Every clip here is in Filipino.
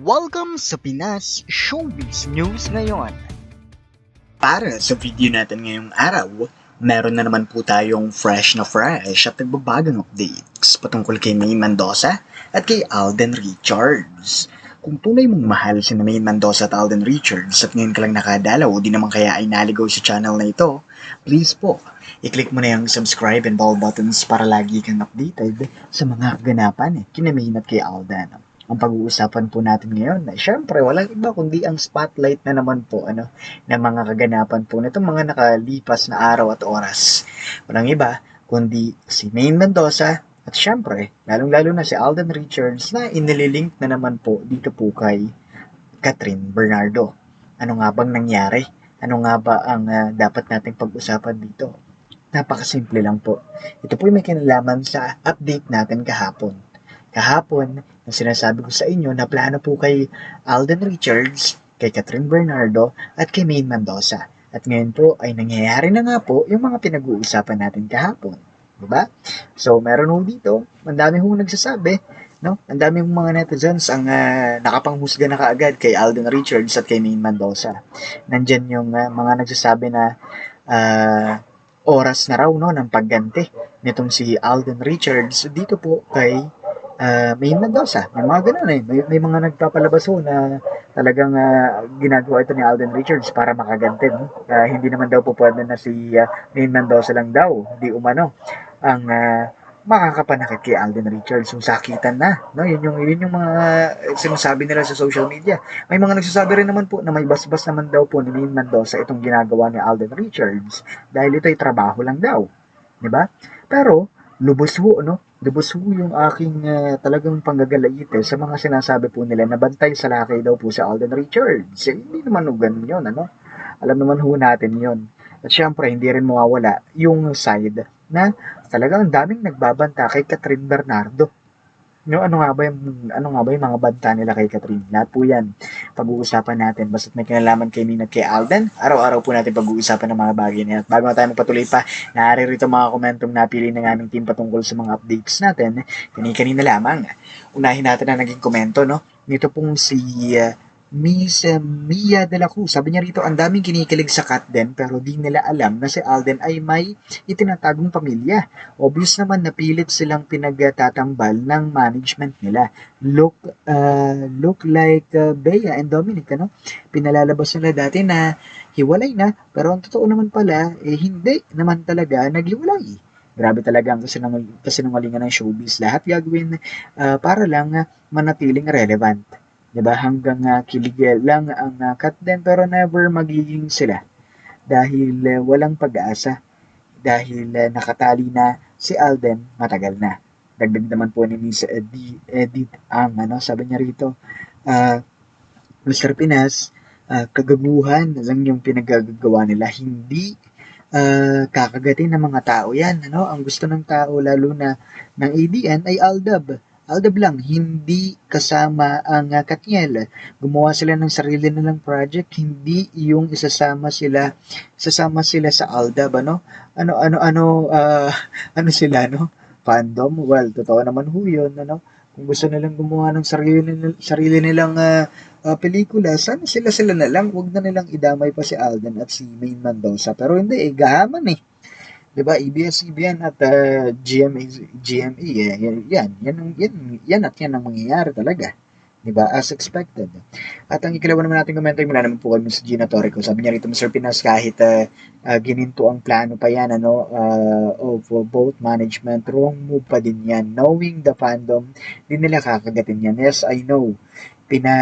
Welcome sa Pinas Showbiz News ngayon. Para sa video natin ngayong araw, meron na naman po tayong fresh na fresh at nagbabagang updates patungkol kay May Mendoza at kay Alden Richards. Kung tunay mong mahal si May Mendoza at Alden Richards at ngayon ka lang nakadalaw di naman kaya ay naligaw sa channel na ito, please po, i-click mo na yung subscribe and bell buttons para lagi kang updated sa mga kaganapan eh, kina May at kay Alden ang pag-uusapan po natin ngayon. Siyempre, walang iba kundi ang spotlight na naman po ano, ng mga kaganapan po nitong mga nakalipas na araw at oras. Walang iba kundi si Maine Mendoza at syempre, lalong-lalo na si Alden Richards na inililink na naman po dito po kay Catherine Bernardo. Ano nga bang nangyari? Ano nga ba ang uh, dapat nating pag-usapan dito? Napakasimple lang po. Ito po may kinalaman sa update natin kahapon kahapon na sinasabi ko sa inyo na plano po kay Alden Richards, kay Catherine Bernardo at kay Maine Mendoza. At ngayon po ay nangyayari na nga po yung mga pinag-uusapan natin kahapon. Diba? So, meron ho dito, ang dami ho nagsasabi, no? Ang dami hong mga netizens ang uh, nakapanghusga na kaagad kay Alden Richards at kay Maine Mendoza. Nandyan yung uh, mga nagsasabi na uh, oras na raw no, ng pagganti nitong si Alden Richards dito po kay uh, may Mendoza. May mga ganun eh. May, may mga nagpapalabas ho na talagang uh, ginagawa ito ni Alden Richards para makaganti. Uh, hindi naman daw po pwede na si uh, Maine Mendoza lang daw. Hindi umano. Ang uh, makakapanakit kay Alden Richards yung sakitan na no yun yung yun yung mga sinasabi nila sa social media may mga nagsasabi rin naman po na may basbas naman daw po ni Maine Mendoza itong ginagawa ni Alden Richards dahil ito ay trabaho lang daw di ba pero lubos ho no lubos ho yung aking uh, talagang panggagalaite sa mga sinasabi po nila na bantay sa lakay daw po si Alden Richards. Eh, hindi naman ho ganun yun, ano? Alam naman ho natin yon At syempre, hindi rin mawawala yung side na talagang daming nagbabanta kay Catherine Bernardo. No, ano nga ba yung ano nga ba yung mga banta nila kay Catherine? Lahat po 'yan. Pag-uusapan natin basta may kinalaman kay Nina kay Alden. Araw-araw po natin pag-uusapan ng mga bagay na yan. At bago na tayo magpatuloy pa, naririto mga komentong napili ng aming team patungkol sa mga updates natin. Kani-kanina lamang. Unahin natin na naging komento, no? Nito pong si uh, Miss Mia de la Cruz. Sabi niya rito, ang daming kinikilig sa Katden pero di nila alam na si Alden ay may itinatagong pamilya. Obvious naman na pilit silang pinagtatambal ng management nila. Look uh, look like uh, Bea and Dominic, ano? Pinalalabas nila dati na hiwalay na pero ang totoo naman pala, eh hindi naman talaga naghiwalay. Grabe talaga ang kasinungalingan ng showbiz. Lahat gagawin uh, para lang manatiling relevant 'di ba? Hanggang uh, kiligel lang ang uh, cut din pero never magiging sila dahil uh, walang pag-asa dahil uh, nakatali na si Alden matagal na. Dagdag naman po ni Miss Edith, Edith ang ano, sabi niya rito, uh, Mr. Pinas, uh, kagaguhan lang yung pinagagawa nila, hindi uh, kakagatin ng mga tao yan. Ano? Ang gusto ng tao, lalo na ng ADN, ay Aldab Aldab lang, hindi kasama ang uh, Katniel. Gumawa sila ng sarili nilang project, hindi yung isasama sila isasama sila sa Aldab, ano? Ano ano ano uh, ano sila, no? Fandom. Well, totoo naman ho 'yun, ano? Kung gusto nilang gumawa ng sarili, sarili nilang uh, uh, pelikula, sana sila sila na lang, wag na nilang idamay pa si Alden at si Main Mendoza. Pero hindi, eh, gahaman eh. 'Di ba? ABS-CBN at uh, GMA GME eh, yan, yan, yan, yan, yan at yan ang mangyayari talaga. 'di ba? As expected. At ang ikalawa naman natin komento mula naman po kami sa Gina Torrico. Sabi niya rito, Mr. Pinas, kahit uh, uh, gininto ang plano pa yan, ano, uh, of both management, wrong move pa din yan. Knowing the fandom, di nila kakagatin yan. Yes, I know. Pina,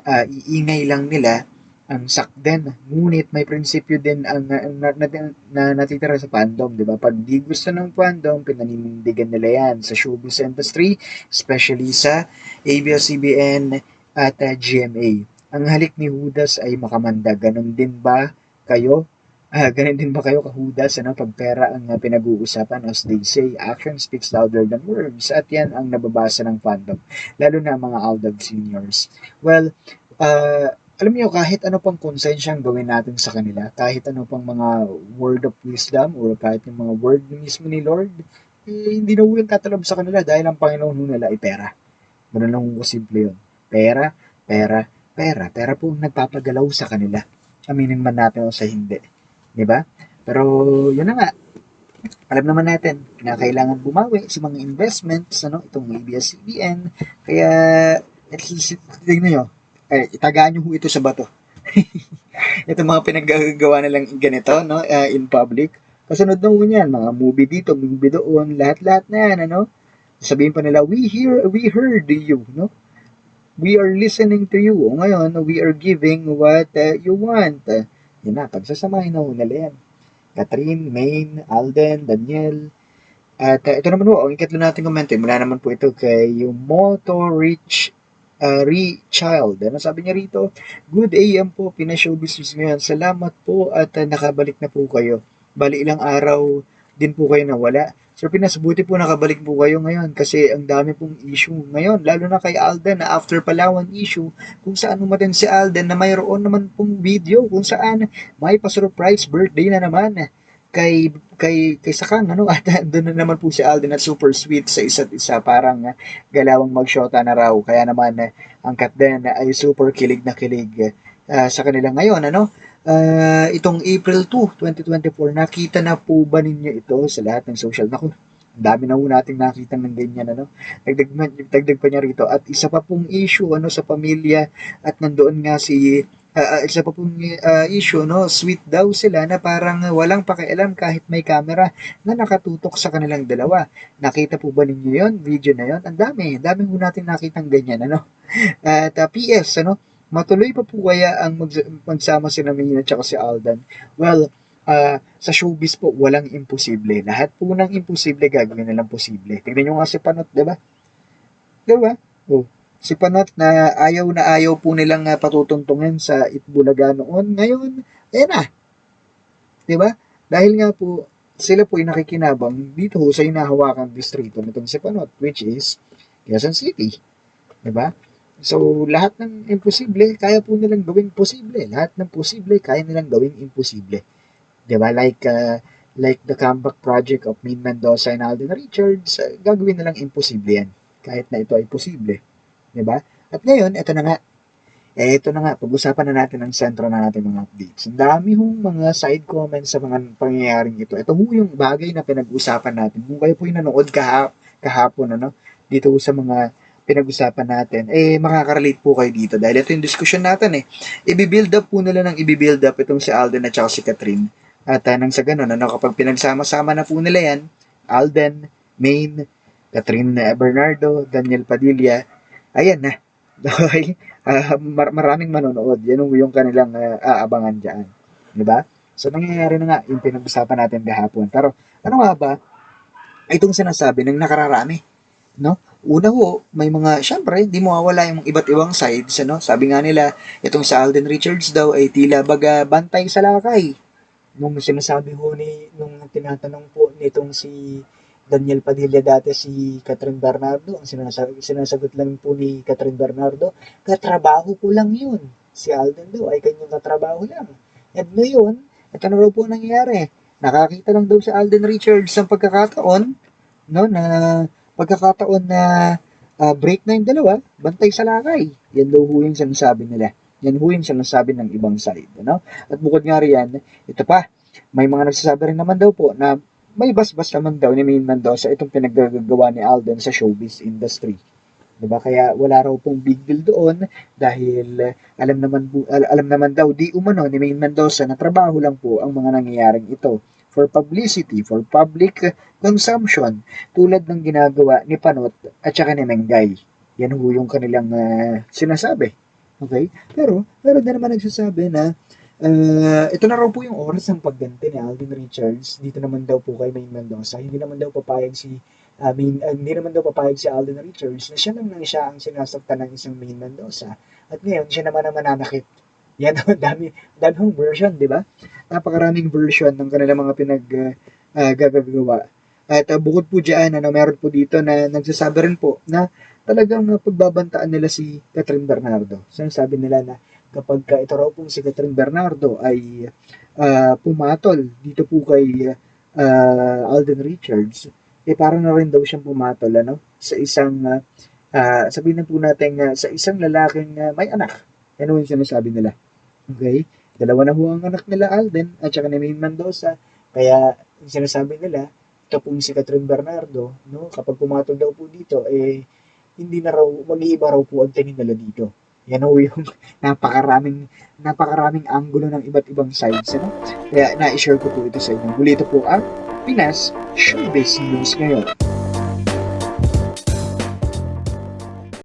uh, iingay lang nila ang sakden. Ngunit may prinsipyo din ang na, na, na, na natitira sa fandom, di ba? Pag di gusto ng fandom, pinaninindigan nila yan sa showbiz industry, especially sa ABS-CBN at uh, GMA. Ang halik ni Judas ay makamanda. Ganon din ba kayo? Uh, ganun din ba kayo kahudas ano, pag pera ang uh, pinag-uusapan as they say, action speaks louder than words at yan ang nababasa ng fandom, lalo na mga Aldab seniors. Well, uh, alam niyo, kahit ano pang konsensyang gawin natin sa kanila, kahit ano pang mga word of wisdom or kahit yung mga word mismo ni Lord, eh, hindi na yung katalab sa kanila dahil ang Panginoon nila ay pera. Ganun lang kung simple yun. Pera, Pera, pera, pera po ang nagpapagalaw sa kanila. Aminin man natin o sa hindi. Di ba? Pero yun na nga, alam naman natin na kailangan bumawi sa mga investments, ano, itong ABS-CBN. Kaya, at least, tignan nyo, eh, itagaan nyo ito sa bato. ito mga pinaggagawa nilang ganito, no, uh, in public. Kasunod na ho niyan, mga movie dito, movie doon, lahat-lahat na yan, ano. Sabihin pa nila, we hear, we heard you, no. We are listening to you. O ngayon, we are giving what uh, you want. Uh, yun na, pagsasamahin na nila yan. Catherine, Maine, Alden, Daniel. At uh, ito naman po, ang ikatlo natin komento, mula naman po ito kay Moto Rich uh, Re Child. Ano sabi niya rito? Good AM po, Pinashow Business ngayon. Salamat po at uh, nakabalik na po kayo. Bali ilang araw din po kayo nawala. Sir Pinas, buti po nakabalik po kayo ngayon kasi ang dami pong issue ngayon. Lalo na kay Alden na after Palawan issue, kung saan umaten si Alden na mayroon naman pong video kung saan may pa-surprise birthday na naman kay kay kay Sakang ano at doon na naman po si Alden at super sweet sa isa't isa parang uh, galawang magshota na raw kaya naman uh, ang kat din uh, ay super kilig na kilig uh, sa kanila ngayon ano uh, itong April 2, 2024, nakita na po ba ninyo ito sa lahat ng social? Naku, dami na po nating nakita ng ganyan, ano? Dagdag, dagdag pa niya rito. At isa pa pong issue, ano, sa pamilya, at nandoon nga si, uh, isa pa pong uh, issue, no, sweet daw sila na parang walang pakialam kahit may camera na nakatutok sa kanilang dalawa. Nakita po ba ninyo yon Video na yon Ang dami, dami po natin nakitang ganyan, ano? At uh, PS, ano, Matuloy pa po kaya ang mag- magsama si Namina at si Aldan? Well, uh, sa showbiz po, walang imposible. Lahat po ng imposible, gagawin nilang posible. Tignan nyo nga si Panot, di ba? Di ba? Oh, si Panot na ayaw na ayaw po nilang uh, sa Itbulaga noon. Ngayon, ayan na. Di ba? Dahil nga po, sila po ay nakikinabang dito sa inahawakan distrito nitong si Panot, which is Quezon City. Ba? So, lahat ng imposible, kaya po nilang gawing posible. Lahat ng posible, kaya nilang gawing imposible. Ba? Like, uh, like the comeback project of Min Mendoza and Alden Richards, uh, gagawin nilang imposible yan. Kahit na ito ay posible. Di ba? At ngayon, ito na nga. Eh, ito na nga. Pag-usapan na natin ang sentro na natin mga updates. Ang dami hong mga side comments sa mga pangyayaring ito. Ito ho yung bagay na pinag-usapan natin. Kung kayo po yung nanood kahap, kahapon, ano, dito sa mga pinag-usapan natin, eh makaka-relate po kayo dito dahil ito yung discussion natin eh. I-build up po nila ng i-build up itong si Alden at si Catherine. At uh, nang sa ganun, ano, kapag pinagsama-sama na po nila yan, Alden, Maine, Catherine Bernardo, Daniel Padilla, ayan na. Okay? uh, mar- maraming manonood. Yan yung kanilang uh, aabangan dyan. Di ba? So, nangyayari na nga yung pinag-usapan natin kahapon. Pero, ano nga ba? Itong sinasabi ng nakararami. No? Una ho, may mga, syempre, di mawawala yung iba't ibang sides, ano? Sabi nga nila, itong sa Alden Richards daw ay tila baga bantay sa lakay. Nung sinasabi ho ni, nung tinatanong po nitong si Daniel Padilla dati si Catherine Bernardo, ang sinasagot, sinasagot lang po ni Catherine Bernardo, katrabaho ko lang yun. Si Alden daw ay kanyang katrabaho lang. At ngayon, ito na raw po nangyayari. Nakakita lang daw si Alden Richards ng pagkakataon, no, na pagkakataon na uh, break na yung dalawa, bantay sa lakay. Yan daw ho yung sinasabi nila. Yan ho yung sinasabi ng ibang side. Ano? At bukod nga riyan, ito pa, may mga nagsasabi rin naman daw po na may basbas naman daw ni Maine Mendoza itong pinaggagawa ni Alden sa showbiz industry. 'Di ba? Kaya wala raw pong big deal doon dahil alam naman alam naman daw di umano ni Maine Mendoza na trabaho lang po ang mga nangyayaring ito for publicity, for public consumption, tulad ng ginagawa ni Panot at saka ni Mengay. Yan ho yung kanilang uh, sinasabi. Okay? Pero, pero na naman nagsasabi na uh, ito na raw po yung oras ng pagganti ni Alvin Richards. Dito naman daw po kay Maine Mendoza. Hindi naman daw papayag si I mean, uh, hindi naman daw papayag si Alden Richards na siya naman siya ang sinasaktan ng isang Maine Mendoza. At ngayon, siya naman ang mananakit yan, dami, dami hong version, di ba? Napakaraming version ng kanilang mga pinag uh, uh, gagagawa. At uh, bukod po dyan, ano, meron po dito na nagsasabi rin po na talagang uh, pagbabantaan nila si Catherine Bernardo. So, sabi nila na kapag ka ito raw pong si Catherine Bernardo ay uh, pumatol dito po kay uh, Alden Richards, eh parang na rin daw siyang pumatol ano, sa isang uh, sabihin na po natin na sa isang lalaking ah, may anak. Yan ho yung sinasabi nila. Okay? Dalawa na ho ang anak nila Alden at saka ni Maine Mendoza. Kaya yung sinasabi nila, ito pong si Catherine Bernardo, no? kapag pumatol daw po dito, eh, hindi na raw, mag-iiba raw po ang tingin nila dito. Yan ho yung napakaraming, napakaraming angulo ng iba't ibang sides. Ano? Kaya na-share ko po ito sa inyo. Muli ito po ang Pinas Showbiz News ngayon.